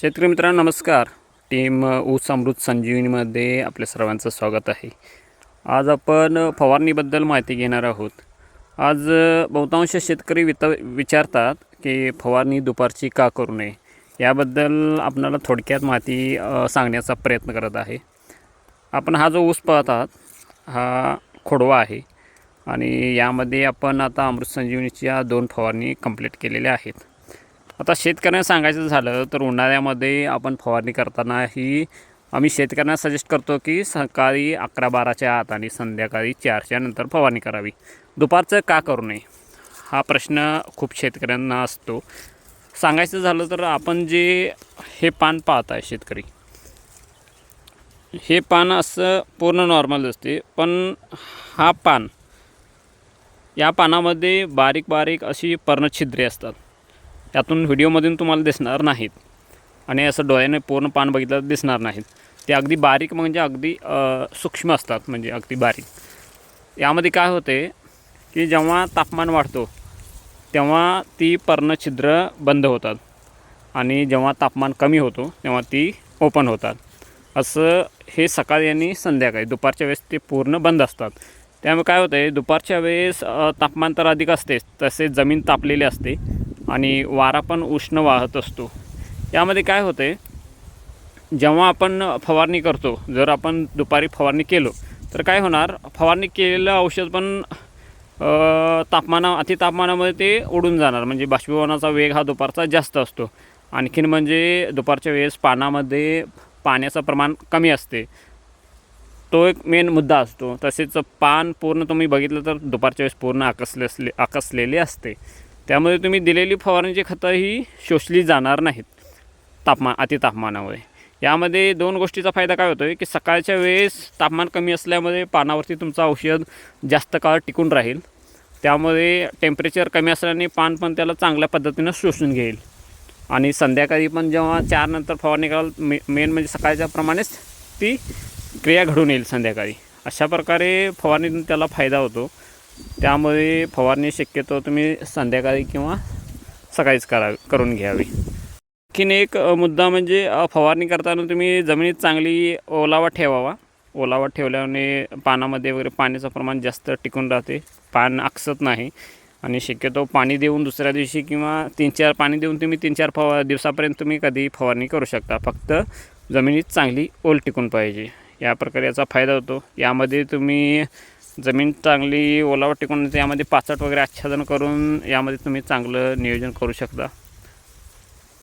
शेतकरी मित्रांनो नमस्कार. टीम ऊस अमृत संजीवनीमध्ये आपल्या सर्वांचं स्वागत आहे. आज आपण फवारणीबद्दल माहिती घेणार आहोत. आज बहुतांश शेतकरी वित विचारतात की फवारणी दुपारची का करू नये? याबद्दल आपणाला थोडक्यात माहिती सांगण्याचा प्रयत्न करत आहे. आपण हा जो ऊस पाहतात हा खोडवा आहे आणि यामध्ये आपण आता अमृत संजीवनीच्या दोन फवारणी कंप्लीट केलेल्या आहेत. आता शेतकऱ्यांना सांगायचं झालं तर उन्हाळ्यामध्ये आपण फवारणी करताना ही आम्ही शेतकऱ्यांना सजेस्ट करतो की सकाळी अकरा बाराच्या आत आणि संध्याकाळी चारच्या नंतर फवारणी करावी. दुपारचं का करू नये? हा प्रश्न खूप शेतकऱ्यांना असतो. सांगायचं झालं तर आपण जे हे पान पाहत आहे शेतकरी हे पान असं पूर्ण नॉर्मल असते पण हा पान या पानामध्ये बारीक बारीक अशी पर्णछिद्रे असतात. त्यातून व्हिडिओमधून तुम्हाला दिसणार नाहीत. आणि असं डोळ्याने पूर्ण पान बघितलं दिसणार नाहीत. ते अगदी बारीक म्हणजे अगदी सूक्ष्म असतात म्हणजे अगदी बारीक. यामध्ये काय होते की जेव्हा तापमान वाढतो तेव्हा ती पर्णछिद्र बंद होतात. आणि जेव्हा तापमान कमी होतो तेव्हा ती ओपन होतात. असं हे सकाळी आणि संध्याकाळी दुपारच्या वेळेस ते पूर्ण बंद असतात. त्यामुळे काय होतं आहे दुपारच्या वेळेस तापमान तर अधिक असतेच तसेच जमीन तापलेली असते. आणि वारा पण उष्ण वाहत असतो. यामध्ये काय होते जेव्हा आपण फवारणी करतो जर आपण दुपारी फवारणी केलो तर काय होणार फवारणी केलेलं औषध पण तापमाना अतितापमानामध्ये ते उडून जाणार. म्हणजे बाष्पीभवनाचा वेग हा दुपारचा जास्त असतो. आणखीन म्हणजे दुपारच्या वेळेस पानामध्ये पाण्याचं प्रमाण कमी असते. तो एक मेन मुद्दा असतो. तसेच पान पूर्ण तुम्ही बघितलं तर दुपारच्या वेळेस पूर्ण आकसले असले आकसलेले असते. त्यामध्ये तुम्ही दिलेली फवारणीची खतं ही शोषली जाणार नाहीत. तापमान अतितापमानामुळे यामध्ये दोन गोष्टीचा फायदा काय होतो आहे की सकाळच्या वेळेस तापमान कमी असल्यामुळे पानावरती तुमचं औषध जास्त काळ टिकून राहील. त्यामुळे टेम्परेचर कमी असल्याने पान पण त्याला चांगल्या पद्धतीनं शोषून घेईल. आणि संध्याकाळी पण जेव्हा चार नंतर फवारणी कराल मे मेन म्हणजे सकाळच्या प्रमाणेच ती क्रिया घडून येईल संध्याकाळी. अशा प्रकारे फवारणीतून त्याला फायदा होतो. त्यामुळे फवारणी शक्यतो तुम्ही संध्याकाळी किंवा सकाळीच करा करून घ्यावी. आणखीन एक मुद्दा म्हणजे फवारणी करताना तुम्ही जमिनीत चांगली ओलावा ठेवावा. ओलावा ठेवल्याने पानामध्ये वगैरे पाण्याचं प्रमाण जास्त टिकून राहते. पान आकसत नाही. आणि शक्यतो पाणी देऊन दुसऱ्या दिवशी किंवा तीन चार पाणी देऊन तुम्ही तीन चार फवा दिवसापर्यंत तुम्ही कधी फवारणी करू शकता. फक्त जमिनीत चांगली ओल टिकून पाहिजे. या प्रकारे याचा फायदा होतो. यामध्ये तुम्ही जमीन चांगली ओलावा टिकून त्यामध्ये पाचट वगैरे आच्छादन करून यामध्ये तुम्ही चांगलं नियोजन करू शकता.